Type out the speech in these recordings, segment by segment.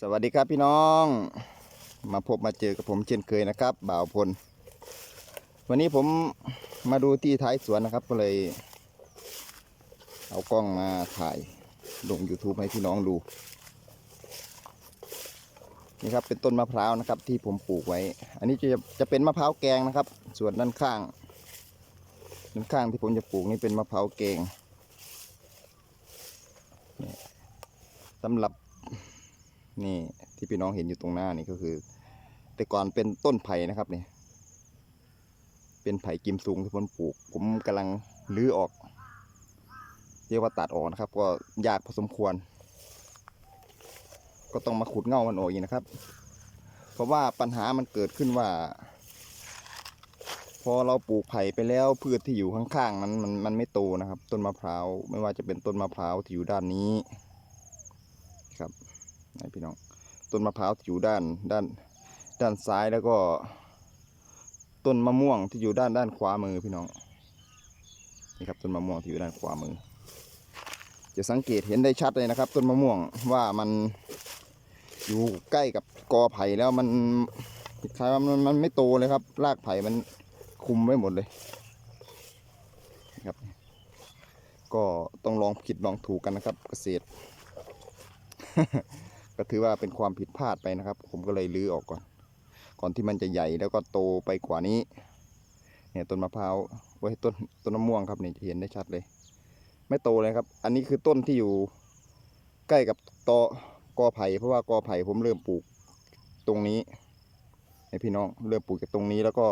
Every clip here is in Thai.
สวัสดีครับพี่น้องมาพบมาเจอกับผมเช่นเคยนะครับ บ่าวพล วันนี้ผมมาดูที่ท้ายสวนนะครับ ก็เลย เอากล้องมาถ่ายลง YouTube ให้พี่น้องดู นี่ครับเป็นต้นมะพร้าวนะครับ ที่ผมปลูกไว้ อันนี้จะจะเป็นมะพร้าวแกงนะครับ ส่วนด้านข้าง ด้านข้างที่ผมจะปลูกนี่เป็นมะพร้าวแกงสำหรับ นี่ที่พี่น้องเห็นอยู่ตรงหน้านี่ก็คือ แต่ก่อนเป็นต้นไผ่นะครับเนี่ยเป็นไผ่กิมซุงที่ผมปลูก ผมกำลังรื้อออก เรียกว่าตัดออกนะครับ ก็ยากพอสมควร ก็ต้องมาขุดเง่ามันออกอีกนะครับ เพราะว่าปัญหามันเกิดขึ้นว่า พอเราปลูกไผ่ไปแล้วพืชที่อยู่ข้างๆนั้นมันมันไม่โตนะครับ ต้นมะพร้าวไม่ว่าจะเป็นต้นมะพร้าวที่อยู่ด้านนี้ครับ ให้พี่น้องต้นมะพร้าวที่อยู่ด้านด้านด้านซ้ายแล้วก็ ต้นมะม่วงที่อยู่ด้านด้านขวามือพี่น้องนี่ครับต้นมะม่วงที่อยู่ด้านขวามือ จะสังเกตเห็นได้ชัดเลยนะครับ ต้นมะม่วงว่ามันอยู่ใกล้กับกอไผ่แล้วมันคล้ายว่ามันมันไม่โตเลยครับ รากไผ่มันคุมไว้หมดเลยนะครับก็ต้องลองผิดลองถูกกันนะครับ เกษตร ก็ถือว่าเป็นความผิดพลาดไปนะครับ ผมก็เลยรื้อออกก่อน ก่อนที่มันจะใหญ่แล้วก็โตไปกว่านี้เนี่ยต้นมะพร้าวไว้ต้นต้นมะม่วงครับเนี่ยจะเห็นได้ชัดเลย ไม่โตเลยครับ อันนี้คือต้นที่อยู่ใกล้กับตอกอไผ่เพราะว่ากอไผ่ผมเริ่มปลูกตรงนี้ให้พี่น้องเริ่มปลูกจากตรงนี้แล้วก็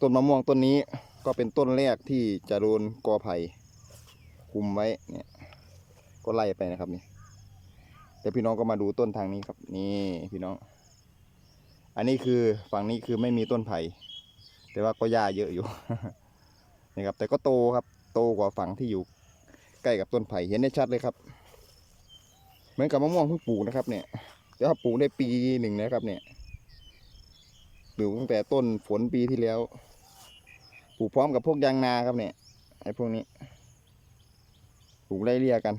ต้นมะม่วงต้นนี้ก็เป็นต้นแรกที่จะโดนกอไผ่คุมไว้เนี่ย ก็ไล่ไปนะครับนี่ เดี๋ยวพี่น้องก็มาดูต้นทางนี้ครับ นี่พี่น้อง อันนี้คือฝั่งนี้คือไม่มีต้นไผ่แต่ว่าก็หญ้าเยอะอยู่นี่ครับ แต่ก็โตครับ โตกว่าฝั่งที่อยู่ใกล้กับต้นไผ่เห็นได้ชัดเลยครับ เหมือนกับมะม่วงเพิ่งปลูกนะครับ เนี่ยแต่ว่าปลูกได้ปีหนึ่งนะครับ เนี่ยปลูกตั้งแต่ต้นฝนปีที่แล้วปลูกพร้อมกับพวกยางนาครับเนี่ยไอ้พวกนี้ปลูกไล่เลี่ยกัน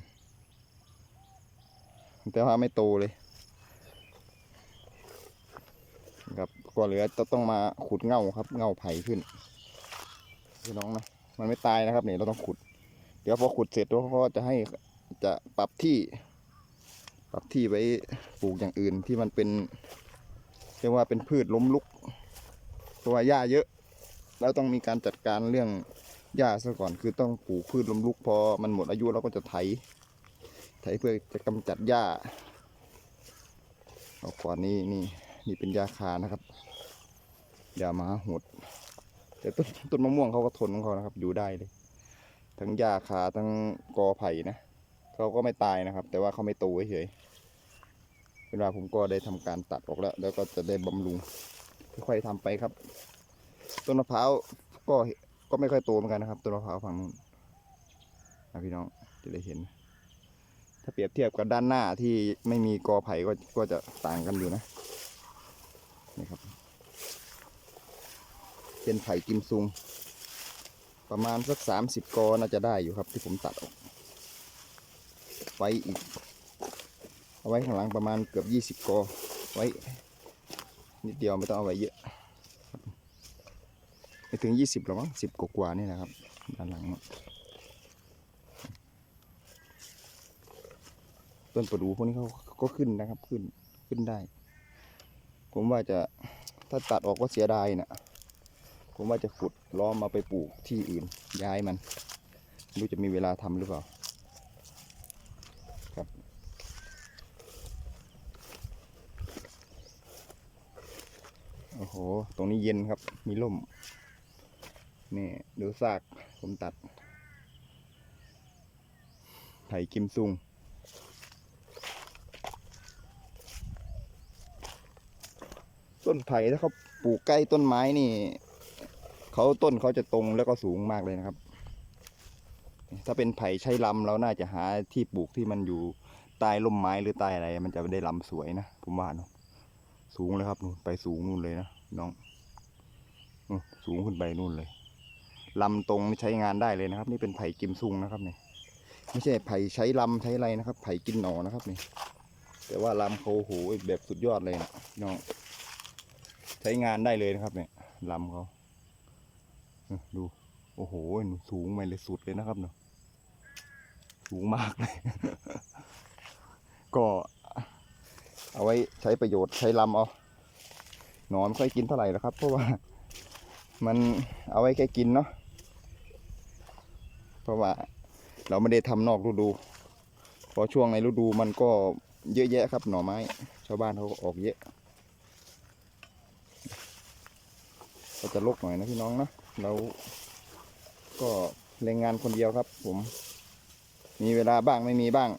แต่ว่าไม่โตเลยครับก็เหลือจะต้องมาขุดเง่าครับเง่าไผ่ขึ้นพี่น้องนะมันไม่ตายนะครับเนี่ยเราต้องขุด เดี๋ยวพอขุดเสร็จแล้วก็จะให้จะปรับที่ ปรับที่ไว้ปลูกอย่างอื่นที่มันเป็นเรียกว่าเป็นพืชล้มลุกเพราะว่าหญ้าเยอะแล้วต้องมีการจัดการเรื่องหญ้าซะก่อนคือต้องปลูกพืชล้มลุกพอมันหมดอายุเราก็จะไถ ไถเพื่อจะกำจัดหญ้าเอาก่อนนี้นี่นี่เป็นยาคานะครับยาหมาหดแต่ต้นต้นมะม่วงเขาก็ทนของเขานะครับ อยู่ได้เลย ทั้งหญ้าคาทั้งกอไผ่นะเขาก็ไม่ตายนะครับ แต่ว่าเขาไม่โตเฉยๆเวลาผมก็ได้ทำการตัดออกแล้ว แล้วก็จะได้บำรุงค่อยๆทำไปครับ ต้นมะพร้าวก็ก็ไม่ค่อยโตเหมือนกันนะครับ ต้นมะพร้าวฝั่งนู้นนะพี่น้องจะได้เห็น ถ้าเปรียบเทียบกับด้านหน้าที่ไม่มีกอไผ่ก็ก็จะต่างกันอยู่นะนี่ครับเป็นไผ่กิมซุง ประมาณสักสามสิบกอน่าจะได้อยู่ครับที่ผมตัดออก ไว้อีก เอาไว้ข้างหลังประมาณเกือบยี่สิบกอไว้ นิดเดียวไม่ต้องเอาไว้เยอะไม่ถึงยี่สิบหรอกมั้งสิบกว่านี่นะครับ ด้านหลัง ต้นประดู่พวกนี้เขาก็ขึ้นนะครับขึ้นขึ้นได้ ผมว่าจะถ้าตัดออกก็เสียดายนะผมว่าจะขุดล้อมมาไปปลูกที่อื่นย้ายมันไม่รู้จะมีเวลาทำหรือเปล่าครับ โอ้โห ตรงนี้เย็นครับ มีร่มนี่ดูซากผมตัดไผ่กิมซุง ต้นไผ่ถ้าเขาปลูกใกล้ต้นไม้นี่เขาต้นเขาจะตรงแล้วก็สูงมากเลยนะครับ ถ้าเป็นไผ่ใช้ลำเราน่าจะหาที่ปลูกที่มันอยู่ใต้ร่มไม้หรือใต้อะไร มันจะได้ลำสวยนะผมว่าเนาะสูงเลยครับนู่นไปสูงนู่นเลยนะน้องสูงขึ้นไปนู่นเลยลำตรงใช้งานได้เลยนะครับ นี่เป็นไผ่กิมซุงนะครับเนี่ยไม่ใช่ไผ่ใช้ลำใช้อะไรนะครับ ไผ่กินหนอนะครับนี่แต่ว่าลำเขาโหแบบสุดยอดเลยนะน้อง ใช้งานได้เลยนะครับเนี่ยลำเขาดู โอ้โหหนูสูงไปเลยสุดเลยนะครับเนาะสูงมากเลย ก็เอาไว้ใช้ประโยชน์ใช้ลำเอาหนอนไม่ค่อยกินเท่าไหร่แล้วครับ เพราะว่า มันเอาไว้แค่กินเนาะเพราะว่า เราไม่ได้ทำนอกฤดูเพอช่วงในฤดูมันก็เยอะแยะครับ หน่อไม้ ชาวบ้านเขาก็ออกเยอะ ก็จะลกหน่อยนะพี่น้องนะเราก็เร่งงานคนเดียวครับ ผม มีเวลาบ้างไม่มีบ้าง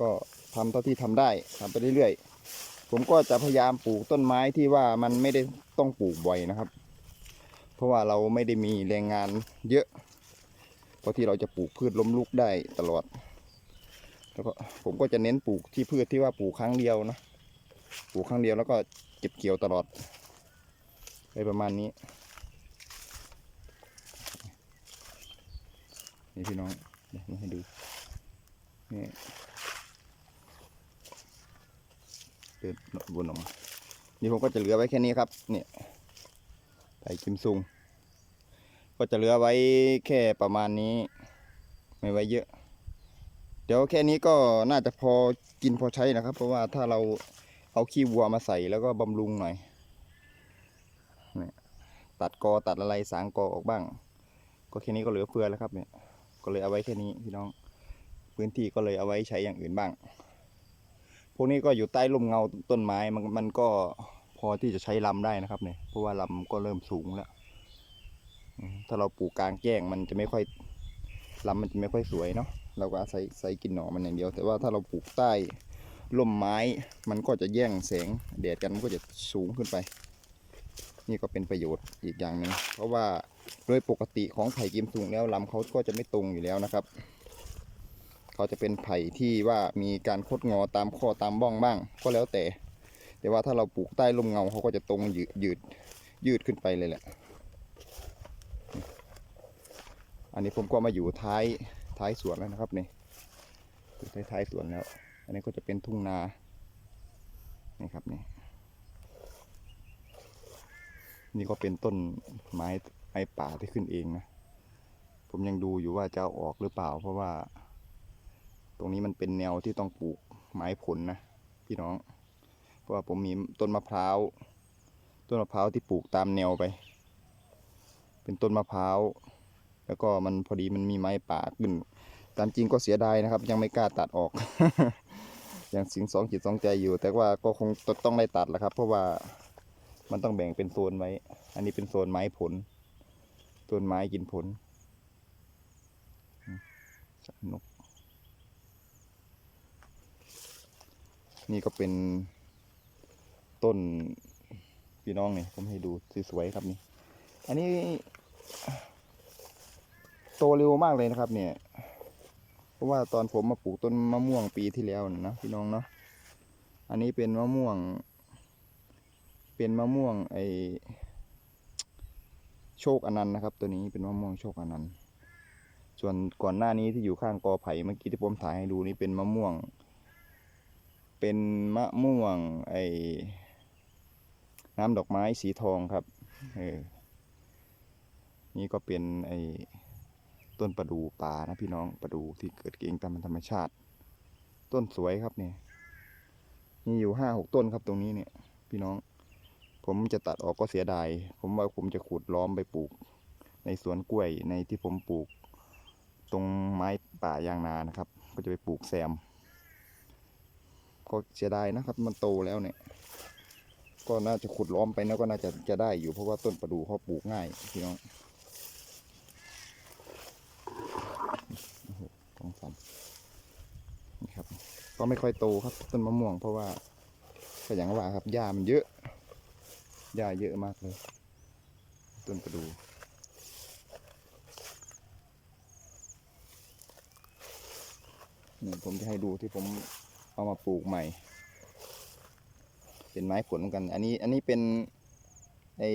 ก็ทำเท่าที่ทำได้ทำไปเรื่อยๆ ผมก็จะพยายามปลูกต้นไม้ที่ว่ามันไม่ได้ต้องปลูกบ่อยนะครับ เพราะว่าเราไม่ได้มีแรงงานเยอะเพราะที่เราจะปลูกพืชล้มลุกได้ตลอด แล้วก็ผมก็จะเน้นปลูกที่พืชที่ว่าปลูกครั้งเดียวนะ ปลูกครั้งเดียวแล้วก็เก็บเกี่ยวตลอดไปประมาณนี้ นี่พี่น้องเดี๋ยวมาให้ดูนี่เดินวนออกมานี่ผมก็จะเหลือไว้แค่นี้ครับเนี่ยไผ่กิมซุง ก็จะเหลือไว้แค่ประมาณนี้ ไม่ไว้เยอะ เดี๋ยวแค่นี้ก็น่าจะพอกินพอใช้นะครับ เพราะว่าถ้าเราเอาขี้วัวมาใส่แล้วก็บำรุงหน่อยนี่ยตัดกอตัดอะไรสางกอออกบ้าง ก็แค่นี้ก็เหลือเฟือแล้วครับเนี่ย ก็เลยเอาไว้แค่นี้พี่น้อง พื้นที่ก็เลยเอาไว้ใช้อย่างอื่นบ้าง พวกนี้ก็อยู่ใต้ร่มเงาต้นไม้มันมันก็พอที่จะใช้ลำได้นะครับเนี่ยเพราะว่าลำก็เริ่มสูงแล้วถ้าเราปลูกกลางแจ้งมันจะไม่ค่อยลำมันจะไม่ค่อยสวยเนาะเราก็อาศัยใส่กินหน่อมันอย่างเดียว แต่ว่าถ้าเราปลูกใต้ร่มไม้มันก็จะแย่งแสงแดดกันมันก็จะสูงขึ้นไป นี่ก็เป็นประโยชน์อีกอย่างหนึ่งเพราะว่า โดยปกติของไผ่กิมซุงแล้วลำเขาก็จะไม่ตรงอยู่แล้วนะครับ เขาจะเป็นไผ่ที่ว่ามีการคดงอตามข้อตามบ้องบ้าง ก็แล้วแต่ แต่ว่าถ้าเราปลูกใต้ร่มเงาเขาก็จะตรงยืดยืดยืดขึ้นไปเลยแหละ อันนี้ผมก็มาอยู่ท้ายท้ายสวนแล้วนะครับนี่อยู่ท้ายท้ายสวนแล้ว อันนี้ก็จะเป็นทุ่งนา นี่ครับนี่ นี่ก็เป็นต้นไม้ ไม้ป่าที่ขึ้นเองนะผมยังดูอยู่ว่าจะเอาออกหรือเปล่า เพราะว่า ตรงนี้มันเป็นแนวที่ต้องปลูกไม้ผลนะพี่น้อง เพราะว่าผมมีต้นมะพร้าวต้นมะพร้าวที่ปลูกตามแนวไป เป็นต้นมะพร้าวแล้วก็มันพอดีมันมีไม้ป่าขึ้นตามจริงก็เสียดายนะครับ ยังไม่กล้าตัดออกยังสิงสองจิตสองใจอยู่ แต่ว่าก็คงต้องได้ตัดแหละครับ เพราะว่ามันต้องแบ่งเป็นโซนไว้ อันนี้เป็นโซนไม้ผล ต้นไม้กินผลสัตว์นก นี่ก็เป็นต้นพี่น้องนี่ผมให้ดูสวยๆครับนี่ อันนี้ โตเร็วมากเลยนะครับ เนี่ย เพราะว่าตอนผมมาปลูกต้นมะม่วงปีที่แล้วนะพี่น้องเนาะ อันนี้เป็นมะม่วง เป็นมะม่วงไอ โชคอนันต์นะครับ ตัวนี้เป็นมะม่วงโชคอนันต์ ส่วนก่อนหน้านี้ที่อยู่ข้างกอไผ่เมื่อกี้ที่ผมถ่ายให้ดูนี่เป็นมะม่วง เป็นมะม่วงไอน้ำดอกไม้สีทองครับเออนี่ก็เป็นไอต้นประดูป่านะพี่น้องประดูที่เกิดเองตามธรรมชาติ ต้นสวยครับเนี่ยมีอยู่ห้าหกต้นครับตรงนี้เนี่ย พี่น้อง ผมจะตัดออกก็เสียดาย ผมว่าผมจะขุดล้อมไปปลูก ในสวนกล้วยในที่ผมปลูก ตรงไม้ป่ายางนานะครับ ก็จะไปปลูกแซม ก็เสียดายนะครับ มันโตแล้วเนี่ย ก็น่าจะขุดล้อมไปแล้วก็น่าจะจะได้อยู่เพราะว่าต้นประดู่เขาปลูกง่ายพี่น้องโอ้องสันนี่ครับ ก็ไม่ค่อยโตครับต้นมะม่วงเพราะว่าก็อย่างว่าครับหญ้ามันเยอะ หญ้าเยอะมากเลย ต้นประดู่นี่ผมจะให้ดูที่ผมเอามาปลูกใหม่ เป็นไม้ผลเหมือนกัน อันนี้อันนี้เป็นไอ้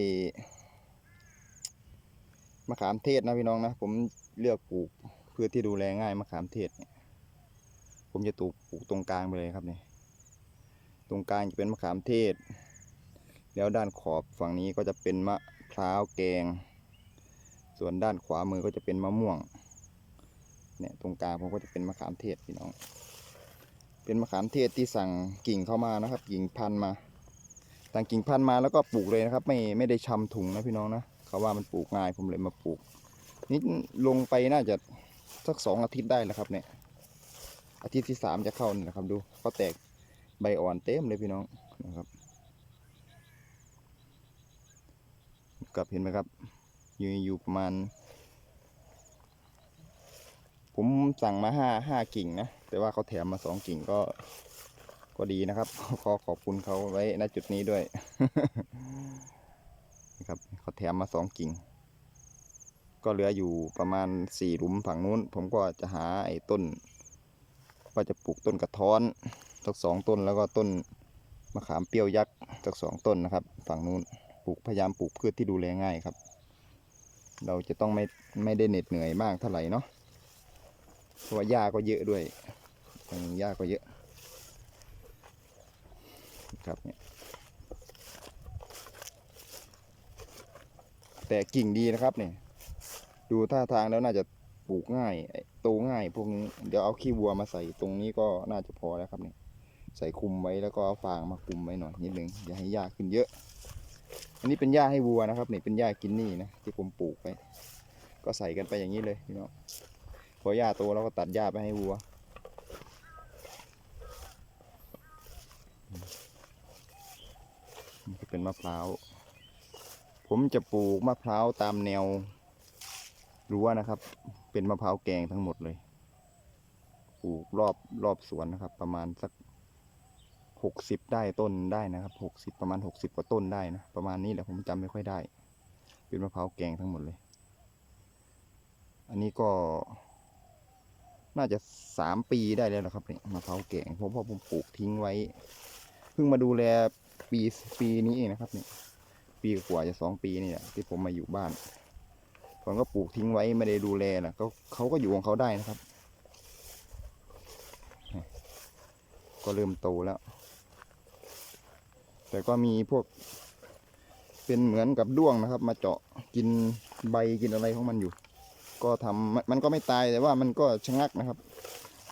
มะขามเทศนะพี่น้องนะ ผมเลือกปลูกเพื่อที่ดูแลง่ายมะขามเทศเนี่ยผมจะตูกปลูกตรงกลางไปเลยครับเนี่ยตรงกลางจะเป็นมะขามเทศ แล้วด้านขอบฝั่งนี้ก็จะเป็นมะพร้าวแกง ส่วนด้านขวามือก็จะเป็นมะม่วง เนี่ยตรงกลางผมก็จะเป็นมะขามเทศพี่น้อง เป็นมะขามเทศที่สั่งกิ่งเข้ามานะครับ กิ่งพันมาสั่งกิ่งพันมาแล้วก็ปลูกเลยนะครับ ไม่ไม่ได้ชำถุงนะพี่น้องนะเขาว่ามันปลูกง่ายผมเลยมาปลูกนี่ลงไปน่าจะสักสองอาทิตย์ได้แล้วครับเนี่ยอาทิตย์ที่สามจะเข้านี่นะครับดูเขาแตกใบอ่อนเต็มเลยพี่น้องนะครับ กับเห็นไหมครับ อยู่อยู่ประมาณ ผมสั่งมาห้าห้ากิ่งนะ แต่ว่าเขาแถมมาสองกิ่งก็ ก็ดีนะครับ ขอขอบคุณเขาไว้ณจุดนี้ด้วยนะครับเขาแถมมาสองกิ่ง ก็เหลืออยู่ประมาณสี่หลุมฝั่งนู้น ผมก็จะหาไอ้ต้นว่าจะปลูกต้นกระท้อนสักสองต้นแล้วก็ต้นมะขามเปรี้ยวยักษ์สักสองต้นนะครับ ฝั่งนู้น ปลูกพยายามปลูกพืชที่ดูแลง่ายครับ เราจะต้องไม่ไม่ได้เหน็ดเหนื่อยมากเท่าไหร่เนาะเพราะว่าหญ้าก็เยอะด้วยหญ้าก็เยอะ ครับเนี่ยแต่กิ่งดีนะครับเนี่ยดูท่าทางแล้วน่าจะปลูกง่ายโตง่ายพวกนี้เดี๋ยวเอาขี้วัวมาใส่ตรงนี้ก็น่าจะพอแล้วครับเนี่ยใส่คุมไว้แล้วก็เอาฟางมาคุมไว้หน่อยนิดนึงอย่าให้หญ้าขึ้นเยอะ อันนี้เป็นหญ้าให้วัวนะครับนี่เป็นหญ้ากินนี่นะที่ผมปลูกไว้ก็ใส่กันไปอย่างนี้เลยพี่น้องพอหญ้าโตเราก็ตัดหญ้าไปให้วัว นี่ก็เป็นมะพร้าว ผมจะปลูกมะพร้าวตามแนวรั้วนะครับ เป็นมะพร้าวแกงทั้งหมดเลย ปลูกรอบรอบสวนนะครับ ประมาณสัก หกสิบได้ต้นได้นะครับหกสิบประมาณหกสิบกว่าต้นได้นะประมาณนี้แหละผมจำไม่ค่อยได้ เป็นมะพร้าวแกงทั้งหมดเลย อันนี้ก็ น่าจะสามปีได้แล้วนะครับเนี่ยมะพร้าวแกงเพราะว่าผมปลูกทิ้งไว้ เพิ่งมาดูแลปีปีนี้เองนะครับเนี่ยปีกว่าจะสองปีนี่แหละที่ผมมาอยู่บ้านผมก็ปลูกทิ้งไว้ไม่ได้ดูแลนะก็เขาก็อยู่ของเขาได้นะครับ ก็เริ่มโตแล้ว แต่ก็มีพวก เป็นเหมือนกับด้วงนะครับ มาเจาะกินใบกินอะไรของมันอยู่ ก็ทำมันมันก็ไม่ตายแต่ว่ามันก็ชะงักนะครับ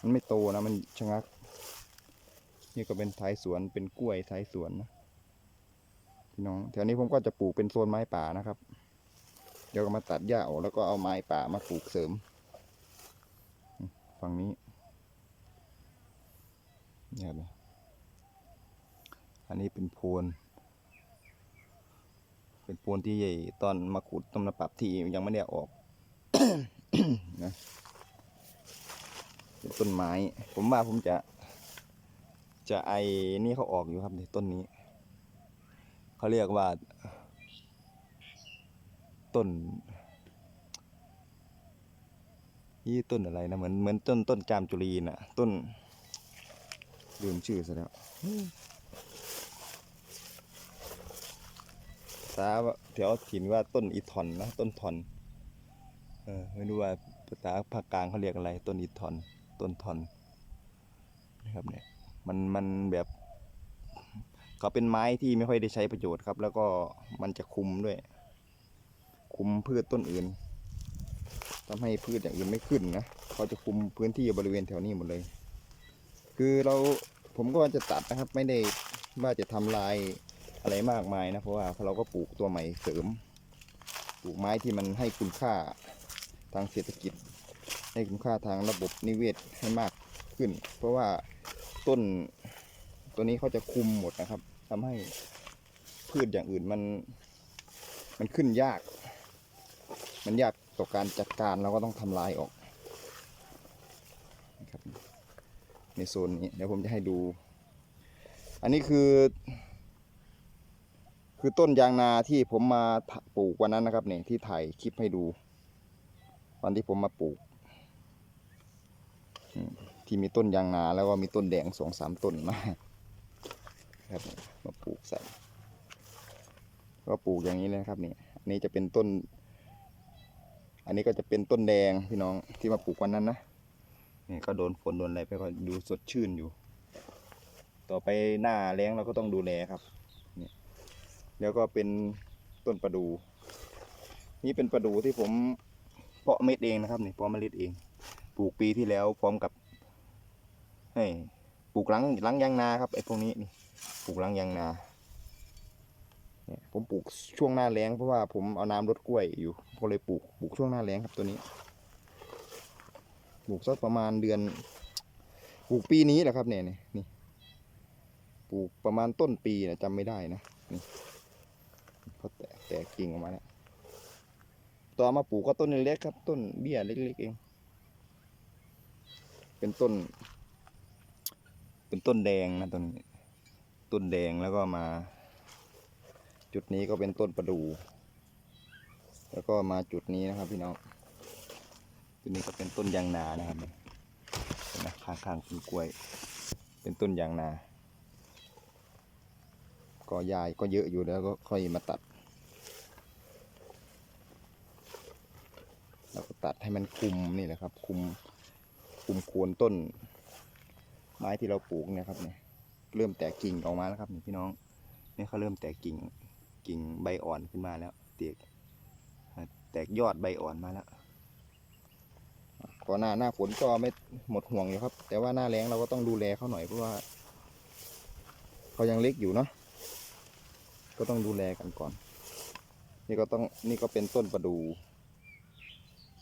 มันไม่โตนะมันชะงัก นี่ก็เป็นท้ายสวนเป็นกล้วยท้ายสวนนะพี่น้องแถวนี้ผมก็จะปลูกเป็นโซนไม้ป่านะครับ เดี๋ยวก็มาตัดหญ้าออกแล้วก็เอาไม้ป่ามาปลูกเสริม ฝั่งนี้เนี่ยครับ อันนี้เป็นโพน เป็นโพนที่ใหญ่ตอนมาขุดต้นมาปรับที่ยังไม่ได้ออกนะเป็นต้นไม้ ผมว่าผมจะ จะไอนี่เขาออกอยู่ครับในต้นนี้ เขาเรียกว่า ต้นยี่ต้นอะไรนะเหมือนเหมือนต้นต้นจามจุรีน่ะ ต้นลืมชื่อซะแล้วภา ษาแถวถิ่นว่าต้นอีทอนนะต้นทอนเออไม่รู้ว่าภาษาภาคกลางเขาเรียกอะไร ต้นอีทอนต้นทอนนะครับเนี่ยมันมันแบบเขาเป็นไม้ที่ไม่ค่อยได้ใช้ประโยชน์ครับ แล้วก็มันจะคุมด้วย คุมพืชต้นอื่นทำให้พืชอย่างอื่นไม่ขึ้นนะเขาจะคุมพื้นที่บริเวณแถวนี้หมดเลย คือเราผมก็จะตัดนะครับ ไม่ได้ว่าจะทำลาย อะไรมากมายนะเพราะว่าเราก็ปลูกตัวใหม่เสริม ปลูกไม้ที่มันให้คุณค่าทางเศรษฐกิจ ให้คุณค่าทางระบบนิเวศให้มากขึ้น เพราะว่าต้นตัวนี้เขาจะคุมหมดนะครับทำให้พืชอย่างอื่นมัน มันขึ้นยาก มันยากต่อการจัดการเราก็ต้องทำลายออกครับในโซนนี้เดี๋ยวผมจะให้ดู อันนี้คือ คือต้นยางนาที่ผมมาปลูกวันนั้นนะครับเนี่ยที่ถ่ายคลิปให้ดู วันที่ผมมาปลูก ที่มีต้นยางนาแล้วก็มีต้นแดงสองสามต้นมาครับมาปลูกใส่ ก็ปลูกอย่างนี้เลยครับนี่อันนี้จะเป็นต้น อันนี้ก็จะเป็นต้นแดงพี่น้องที่มาปลูกวันนั้นนะนี่ก็โดนฝนโดนอะไรไปก็ดูสดชื่นอยู่ ต่อไปหน้าแล้งเราก็ต้องดูแลครับ แล้วก็เป็นต้นประดูนี่เป็นประดูที่ผมเพาะเม็ดเองนะครับนี่เพาะเมล็ดเอง ปลูกปีที่แล้วพร้อมกับให้ปลูกหลังหลังยางนาครับไอ้พวกนี้นี่ปลูกหลังยางนาเนี่ยผมปลูกช่วงหน้าแล้งเพราะว่าผมเอาน้ำรดกล้วยอยู่ก็เลยปลูกปลูกช่วงหน้าแล้งครับตัวนี้ปลูกสักประมาณเดือนปลูกปีนี้แหละครับเนี่ยนี่ปลูกประมาณต้นปีนะจำไม่ได้นะนี่ แตกกิ่งออกมาแล้วต่อมาปลูกก็ต้นเล็กครับ ต้นเบี้ยเล็กๆเอง เป็นต้น เป็นต้นแดงนะต้นนี้ต้นแดงแล้วก็มา จุดนี้ก็เป็นต้นประดู่แล้วก็มาจุดนี้นะครับ พี่น้องจุดนี้ก็เป็นต้นยางนานะครับเห็นไหมข้างๆเป็นกล้วย เป็นต้นยางนา ก็ยายก็เยอะอยู่แล้วก็ค่อยมาตัด แล้วก็ ตัดให้มันคุมนี่แหละครับ คุมคุมโคนต้น ไม้ที่เราปลูกเนี่ยครับเนี่ยเริ่มแตกกิ่งออกมาแล้วครับนี่พี่น้องนี่เขาเริ่มแตกกิ่งกิ่งใบอ่อนขึ้นมาแล้วแตกแตกยอดใบอ่อนมาแล้วก็หน้าหน้าฝนก็ไม่หมดห่วงอยู่ครับ แต่ว่าหน้าแล้งเราก็ต้องดูแลเขาหน่อยเพราะว่าเขายังเล็กอยู่เนาะก็ต้องดูแลกันก่อน นี่ก็ต้องนี่ก็เป็นต้นประดู่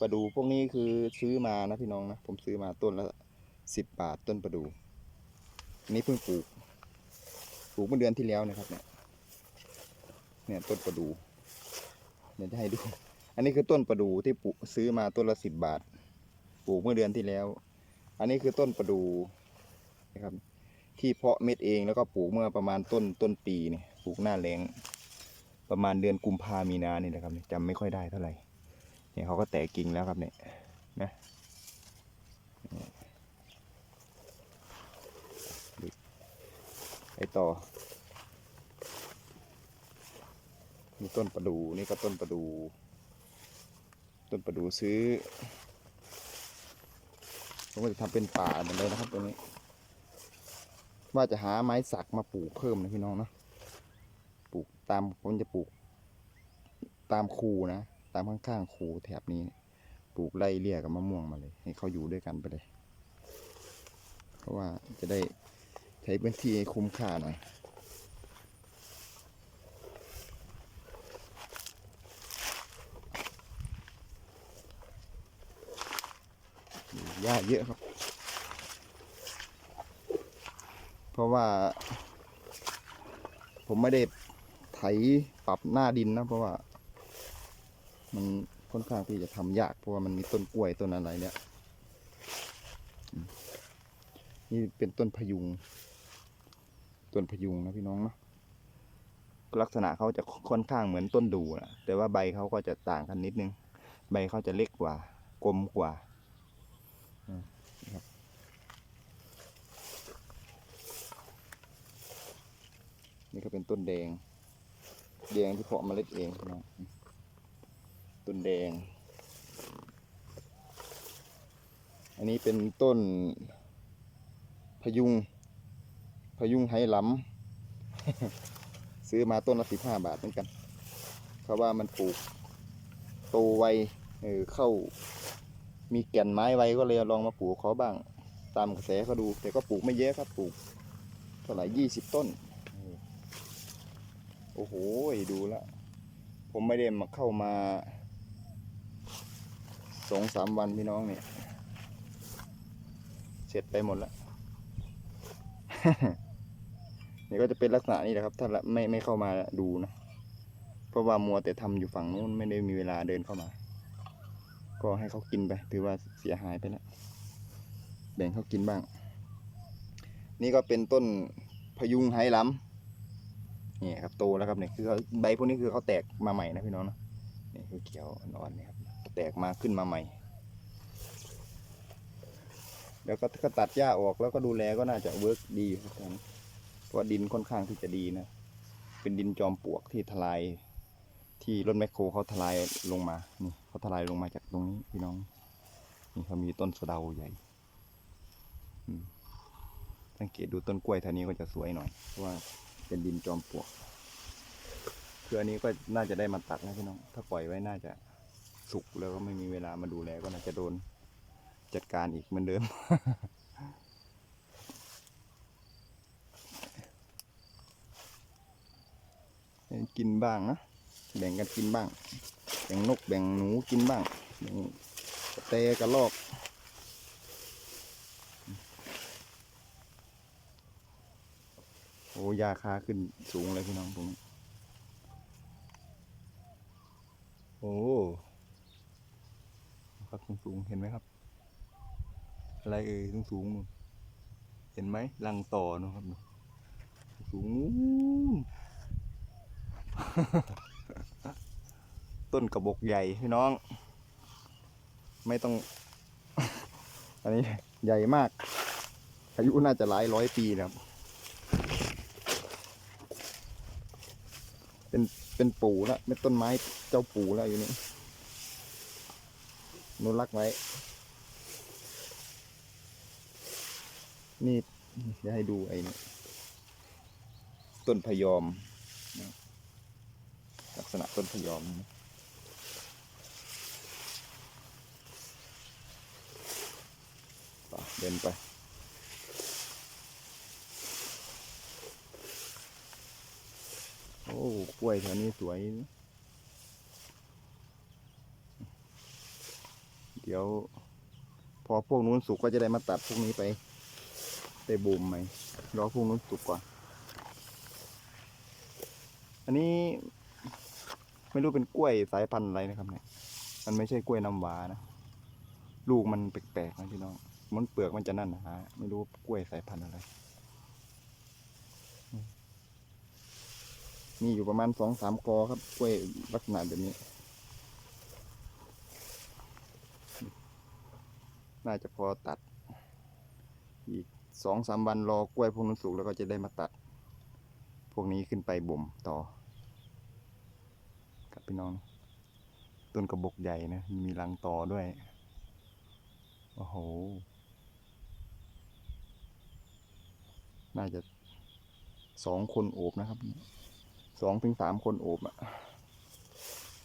ประดูพวกนี้คือซื้อมานะพี่น้องนะ ผมซื้อมาต้นละสิบบาทต้นประดูนนี้เพิ่งปลูก ปลูกเมื่อเดือนที่แล้วนะครับ เนี่ย เนี่ยต้นประดูเดี๋ยวจะให้ดู อันนี้คือต้นประดูที่ปลูกซื้อมาต้นละสิบบาท ปลูกเมื่อเดือนที่แล้ว อันนี้คือต้นประดูนะครับ ที่เพาะเม็ดเองแล้วก็ปลูกเมื่อประมาณต้นต้นปีเนี่ยปลูกหน้าแรงประมาณเดือนกุมภามีนาเนี่ยนะครับจำไม่ค่อยได้เท่าไหร่ เนี่ยเขาก็แตกกิ่งแล้วครับเนี่ยนะไอต่อมีต้นประดูนี่ก็ต้นประดู ต้นประดูซื้อผมก็จะทำเป็นป่าเหมือนเลยนะครับตรงนี้ ว่าจะหาไม้สักมาปลูกเพิ่มนะพี่น้องเนาะปลูกตามผมจะปลูกตามคูนะ ตามข้างๆคูแถบนี้ ปลูกไล่เลี่ยกับมะม่วงมาเลย ให้เขาอยู่ด้วยกันไปเลย เพราะว่าจะได้ใช้พื้นที่ให้คุ้มค่าหน่อยหญ้าเยอะครับ เพราะว่า ผมไม่ได้ไถปรับหน้าดินนะ เพราะว่า มันค่อนข้างที่จะทำยากเพราะว่ามันมีต้นกล้วยต้นอะไรเนี่ย นี่เป็นต้นพยุง ต้นพยุงนะพี่น้องเนาะลักษณะเขาจะค่อนข้างเหมือนต้นดูนะแต่ว่าใบเขาก็จะต่างกันนิดนึง ใบเขาจะเล็กกว่า กลมกว่านี่ก็เป็นต้นแดง แดงที่เพาะเมล็ดเองนะ ต้นแดง อันนี้เป็นต้นพยุง พยุงไหหลำซื้อมาต้นละสิบห้าบาทเหมือนกันเขาะว่ามันปลูกโตไวเออเข้า มีแก่นไม้ไวก็เลยลองมาปลูกเขาบ้าง ตามกระแสเขาดู แต่ก็ปลูกไม่เยอะครับปลูกเท่าไหร่ยี่สิบต้น โอ้โห ดูลวผมไม่ได้มาเข้ามา สองสามวันพี่น้องเนี่ย เสร็จไปหมดแล้วนี่ก็จะเป็นลักษณะนี้แหละครับ ถ้าไม่ไม่เข้ามาดูนะ เพราะว่ามัวแต่ทำอยู่ฝั่งนู้นไม่ได้มีเวลาเดินเข้ามา ก็ให้เขากินไปถือว่าเสียหายไปแล้วแบ่งเขากินบ้าง นี่ก็เป็นต้นพยุงไหหลำนี่ครับโตแล้วครับเนี่ยคือใบพวกนี้คือเขาแตกมาใหม่นะพี่น้องเนาะนี่คือเขียวอ่อนๆนี่ครับ แตกมาขึ้นมาใหม่ แล้วก็ก็ตัดหญ้าออกแล้วก็ดูแลก็น่าจะเวิร์กดีอยู่ครับท่านเพราะดินค่อนข้างที่จะดีนะ เป็นดินจอมปลวกที่ทลาย ที่รถแมคโครเขาทลายลงมา นี่เขาทลายลงมาจากตรงนี้พี่น้อง นี่เขามีต้นสะเดาใหญ่สังเกตดูต้นกล้วยแถวนี้ก็จะสวยหน่อย เพราะว่าเป็นดินจอมปลวกคืออันนี้ก็น่าจะได้มาตัดนะพี่น้อง ถ้าปล่อยไว้น่าจะ สุกแล้วก็ไม่มีเวลามาดูแลก็น่าจะโดนจัดการอีกเหมือนเดิม กินบ้างนะ แบ่งกันกินบ้าง แบ่งนกแบ่งหนูกินบ้างแบ่งกระเตกระลอกโอ้ยาคาขึ้นสูงเลยพี่น้องตรงนี้โอ้ ครับสูงสูงๆเห็นไหมครับ อะไรเอ่ยสูงสูงๆเห็นไหมรังต่อนู่นครับสูงนู่นต้นกระบอกใหญ่พี่น้อง ไม่ต้อง อันนี้ใหญ่มาก อายุน่าจะหลายร้อยปีนะครับ เป็นเป็นปู่แล้วเป็นต้นไม้เจ้าปู่แล้วอยู่นี่ นุรักษ์ไว้ นี่จะให้ดูไอ้นี่ต้นพยอม ลักษณะต้นพยอมเดินไปโอ้กล้วยแถวนี้สวยนะ เดี๋ยว พอพวกนู้นสุกก็จะได้มาตัดพวกนี้ไปไปบูมไหมรอพวกนู้นสุกก่อน อันนี้ไม่รู้เป็นกล้วยสายพันธุ์อะไรนะครับเนี่ย มันไม่ใช่กล้วยน้ำว้านะ ลูกมันแปลกๆนะพี่น้อง มันเปลือกมันจะนั่นนะฮะ ไม่รู้กล้วยสายพันธุ์อะไร มีอยู่ประมาณสองสามกอครับ กล้วยลักษณะแบบนี้ น่าจะพอตัด อีกสองสามวันรอกล้วยพวกนั้นสุกแล้วก็จะได้มาตัด พวกนี้ขึ้นไปบ่มต่อครับพี่น้องต้นกระบอกใหญ่นะ มีรังต่อด้วย โอ้โห น่าจะสองคนโอบนะครับ สองถึงสามคนโอบอะ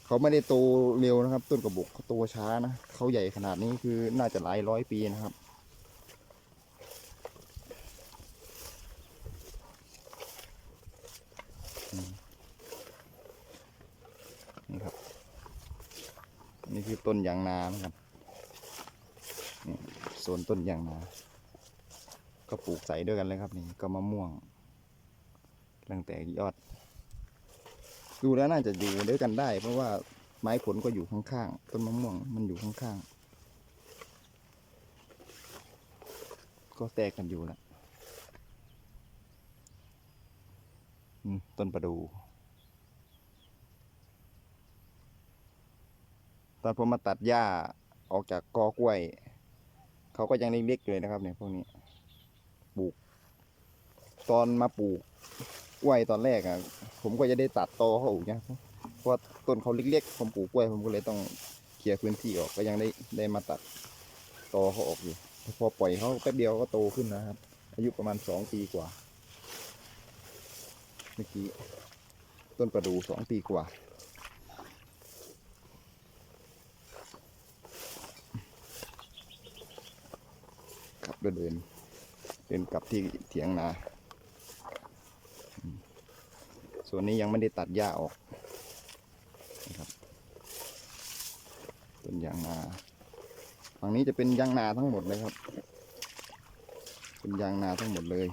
เขาไม่ได้โตเร็วนะครับ ต้นกระบอกเขาโตช้านะเขาใหญ่ขนาดนี้คือน่าจะหลายร้อยปีนะครับนี่ครับ นี่คือต้นยางนานะครับนี่โซนต้นยางนา ก็ปลูกใส่ด้วยกันเลยครับนี่ก็มะม่วงกำลังแตกยอด ดูแล้วน่าจะอยู่ด้วยกันได้ เพราะว่าไม้ผลก็อยู่ข้างๆต้นมะม่วงมันอยู่ข้างๆก็แตกกันอยู่แล้วอืมต้นประดูตอนผมมาตัดหญ้าออกจากกอกล้วย เขาก็ยังเล็กๆอยู่เลยนะครับเนี่ยพวกนี้ปลูก ตอนมาปลูก กล้วยตอนแรกอะผมก็จะได้ตัดตอเขาออกเนี่ยเพราะว่าต้นเขาเล็กๆผมปลูกกล้วยผมก็เลยต้องเคลียร์พื้นที่ออกก็ยังได้ได้มาตัดตอเขาออกอยู่พอปล่อยเขาแป๊บเดียวก็โตขึ้นนะครับ อายุประมาณสองปีกว่า เมื่อกี้ต้นประดูสองปีกว่าครับเดินเดินกลับที่เถียงนา ส่วนนี้ยังไม่ได้ตัดหญ้าออกนะครับต้นยางนาฝั่งนี้จะเป็นยางนาทั้งหมดเลยครับ เป็นยางนาทั้งหมดเลย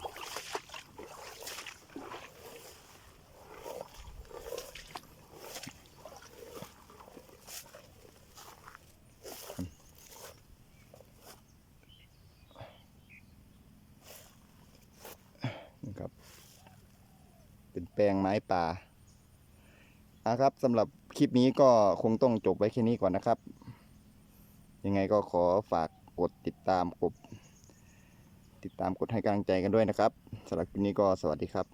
นะครับ เป็นแปลงไม้ป่าอะครับสำหรับคลิปนี้ก็คงต้องจบไว้แค่นี้ก่อนนะครับ ยังไงก็ขอฝากกดติดตามกดติดตามกดให้กำลังใจกันด้วยนะครับสำหรับคลิปนี้ก็สวัสดีครับ